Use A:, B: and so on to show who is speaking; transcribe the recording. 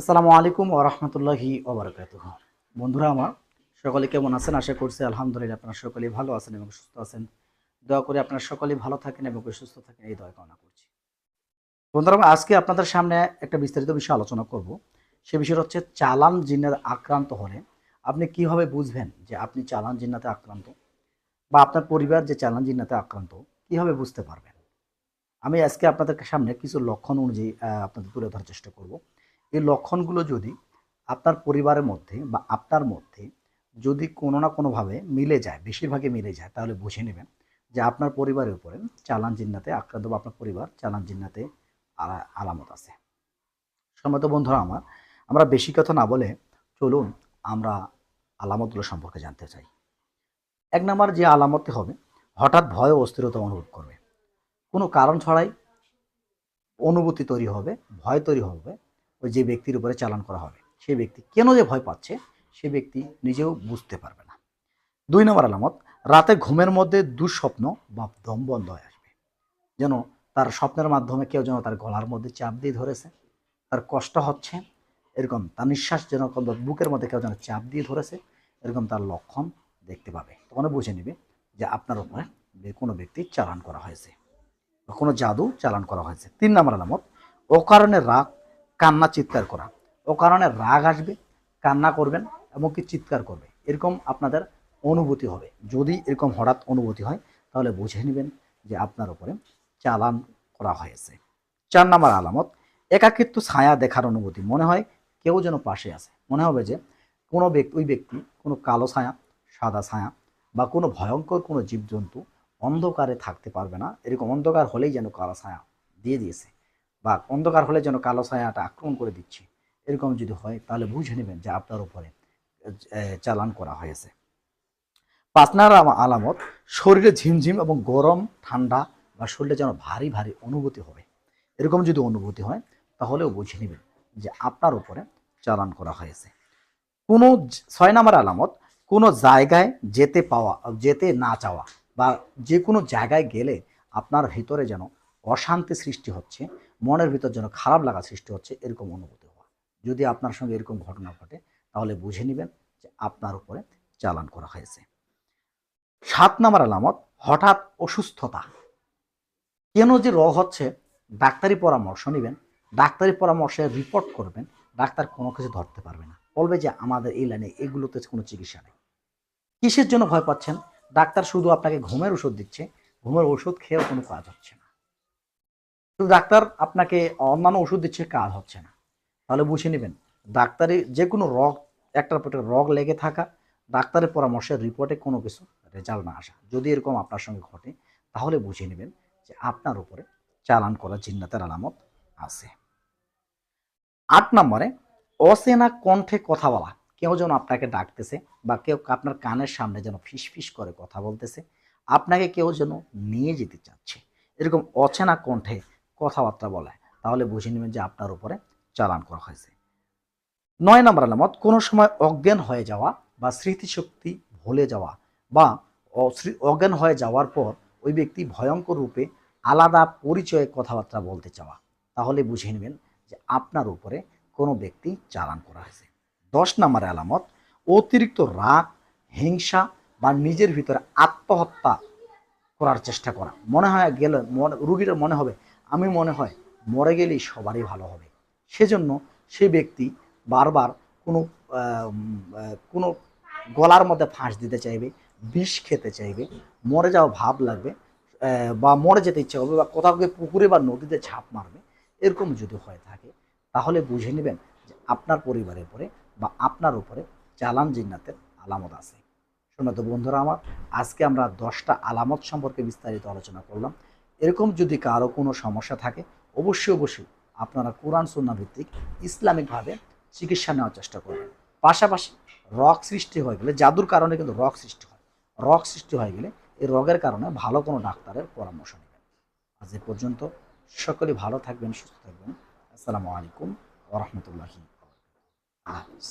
A: আসসালামু আলাইকুম ওরহমতুল্লাহি ওবরাকাত বন্ধুরা আমার, সকলে কেমন আছেন? আশা করছি আলহামদুলিল্লাহ আপনারা সকলেই ভালো আছেন এবং সুস্থ আছেন। দোয়া করে আপনারা সকলেই ভালো থাকেন এবং সুস্থ থাকেন, এই দয়া কামনা করছি। বন্ধুরা আজকে আপনাদের সামনে একটা বিস্তারিত বিষয় আলোচনা করব। সে বিষয়টা হচ্ছে চালান জিন্নার আক্রান্ত হলে আপনি কীভাবে বুঝবেন যে আপনি চালান জিন্নাতে আক্রান্ত? বা আপনার পরিবার যে চালান জিন্নাতে আক্রান্ত, কীভাবে বুঝতে পারবেন? আমি আজকে আপনাদের সামনে কিছু লক্ষণ অনুযায়ী আপনাদের তুলে ধরার চেষ্টা করব। এই লক্ষণগুলো যদি আপনার পরিবারের মধ্যে বা আপনার মধ্যে যদি কোনো না কোনোভাবে মিলে যায়, বেশিরভাগই মিলে যায়, তাহলে বুঝে নেবেন যে আপনার পরিবারের উপরে চালান জিন্নাতে আক্রান্ত বা আপনার পরিবার চালান জিন্নাতে আলামত আছে। সম্মত বন্ধুরা আমার, আমরা বেশি কথা না বলে চলুন আমরা আলামতগুলো সম্পর্কে জানতে চাই। এক নম্বর যে আলামতটি হবে, হঠাৎ ভয় ও অস্থিরতা অনুভব করবে। কোনো কারণ ছাড়াই অনুভূতি তৈরি হবে, ভয় তৈরি হবে ওই যে ব্যক্তির উপরে চালান করা হবে। সেই ব্যক্তি কেন যে ভয় পাচ্ছে, সে ব্যক্তি নিজেও বুঝতে পারবে না। দুই নম্বর আলামত, রাতে ঘুমের মধ্যে দুঃস্বপ্ন বা দম বন্ধ হয়ে আসবে। যেন তার স্বপ্নের মাধ্যমে কেউ যেন তার গলার মধ্যে চাপ দিয়ে ধরেছে, তার কষ্ট হচ্ছে, এরকম তার নিঃশ্বাস যেন বুকের মধ্যে কেউ যেন চাপ দিয়ে ধরেছে, এরকম তার লক্ষণ দেখতে পাবে। তখন বুঝে নেবে যে আপনার উপরে কোনো ব্যক্তি চালান করা হয়েছে বা কোনো জাদু চালান করা হয়েছে। তিন নম্বর আলামত, অকারণে রাগ কান্না চিৎকার করা। ও কারণে রাগ আসবে, কান্না করবেন এমনকি চিৎকার করবে। এরকম আপনাদের অনুভূতি হবে। যদি এরকম হঠাৎ অনুভূতি হয়, তাহলে বুঝে নেবেন যে আপনার উপরে চালান করা হয়েছে। চার নম্বর আলামত, একাকিত্ব, ছায়া দেখার অনুভূতি। মনে হয় কেউ যেন পাশে আছে। মনে হবে যে কোনো ব্যক্তি, ওই ব্যক্তি কোনো কালো ছায়া, সাদা ছায়া বা কোনো ভয়ঙ্কর কোনো জীবজন্তু অন্ধকারে থাকতে পারবে না। এরকম অন্ধকার হলেই যেন কালো ছায়া দিয়ে দিয়েছে। বা অন্ধকার হলে যেন কালো ছায়াটা আক্রমণ করে দিচ্ছে, এরকম যদি হয়, তাহলে বুঝে নেবেন যে আপনার উপরে চালান করা হয়েছে। পাঁচ নাম্বার আমা- আলামত, শরীরে ঝিমঝিম এবং গরম, ঠান্ডা বা শরীরে যেন ভারী ভারী অনুভূতি হবে। এরকম যদি অনুভূতি হয়, তাহলেও বুঝে নেবেন যে আপনার উপরে চালান করা হয়েছে। কোনো ছয় নম্বর আলামত, কোনো জায়গায় যেতে পাওয়া, যেতে না চাওয়া বা যে কোনো জায়গায় গেলে আপনার ভিতরে যেন অশান্তি সৃষ্টি হচ্ছে মনের ভিতর যেন খারাপ লাগা সৃষ্টি হচ্ছে, এরকম অনুভূতি হওয়া। যদি আপনার সঙ্গে এরকম ঘটনা ঘটে, তাহলে বুঝে নেবেন যে আপনার উপরে চালান করা হয়েছে। সাত নাম্বার আলামত, হঠাৎ অসুস্থতা। কেন যে রোগ হচ্ছে, ডাক্তারি পরামর্শ নেবেন, ডাক্তারি পরামর্শে রিপোর্ট করবেন, ডাক্তার কোনো কিছু ধরতে পারবে না। বলবে যে আমাদের এই লাইনে এগুলোতে কোনো চিকিৎসা নেই। কিসের জন্য ভয় পাচ্ছেন? ডাক্তার শুধু আপনাকে ঘুমের ওষুধ দিচ্ছে, ঘুমের ওষুধ খেয়েও কোনো কাজ হচ্ছে না। তো ডাক্তার আপনাকে অন্যান্য ওষুধ দিচ্ছে, কাজ হচ্ছে না। তাহলে বুঝে নেবেন, ডাক্তারি যে কোনো রোগ, একটার পর রোগ লেগে থাকা, ডাক্তারের পরামর্শের রিপোর্টে কোনো কিছু রেজাল্ট না আসা। যদি এরকম আপনার সঙ্গে ঘটে, তাহলে বুঝে নেবেন যে আপনার উপরে চালান করা জিন্নাতের আলামত আছে। আট নম্বরে, অচেনা কণ্ঠে কথা বলা। কেউ যেন আপনাকে ডাকতেছে বা কেউ আপনার কানের সামনে যেন ফিস করে কথা বলতেছে, আপনাকে কেউ যেন নিয়ে যেতে চাচ্ছে। এরকম অচেনা কণ্ঠে কথাবার্তা বলে, তাহলে বুঝে নেবেন যে আপনার উপরে চালান করা হয়েছে। নয় নম্বর আলামত, কোনো সময় অজ্ঞান হয়ে যাওয়া বা স্মৃতিশক্তি ভুলে যাওয়া বা অজ্ঞান হয়ে যাওয়ার পর ওই ব্যক্তি ভয়ঙ্কর রূপে আলাদা পরিচয়ে কথাবার্তা বলতে চাওয়া, তাহলে বুঝে নেবেন যে আপনার উপরে কোনো ব্যক্তি চালান করা হয়েছে। দশ নম্বরে আলামত, অতিরিক্ত রাগ, হিংসা বা নিজের ভিতরে আত্মহত্যা করার চেষ্টা করা। মনে হয় গেলে মনে রুগীর মনে হবে আমি মনে হয় মরে গেলেই সবারই ভালো হবে। সেজন্য সে ব্যক্তি বারবার কোনো কোনো গলার মধ্যে ফাঁস দিতে চাইবে, বিষ খেতে চাইবে, মরে যাওয়া ভাব লাগবে বা মরে যেতে ইচ্ছা করবে, বা কোথাও পুকুরে বা নদীতে ঝাঁপ মারবে, এরকম যদি হয়ে থাকে, তাহলে বুঝে নেবেন যে আপনার পরিবারের উপরে বা আপনার উপরে চালান জিন্নাতের আলামত আছে। শোনো তো বন্ধুরা আমার, আজকে আমরা দশটা আলামত সম্পর্কে বিস্তারিত আলোচনা করলাম। এরকম যদি কারও কোনো সমস্যা থাকে, অবশ্যই অবশ্যই আপনারা কোরআন সুন্না ভিত্তিক ইসলামিকভাবে চিকিৎসা নেওয়ার চেষ্টা করবেন। পাশাপাশি রগ সৃষ্টি হয়ে গেলে, জাদুর কারণে কিন্তু রগ সৃষ্টি হয়। রগ সৃষ্টি হয়ে গেলে এই রোগের কারণে ভালো কোনো ডাক্তারের পরামর্শ নেবেন। আজ এ পর্যন্ত সকলে ভালো থাকবেন, সুস্থ থাকবেন। আসসালামু আলাইকুম ওরহমতুল্লাহি হাফিজ।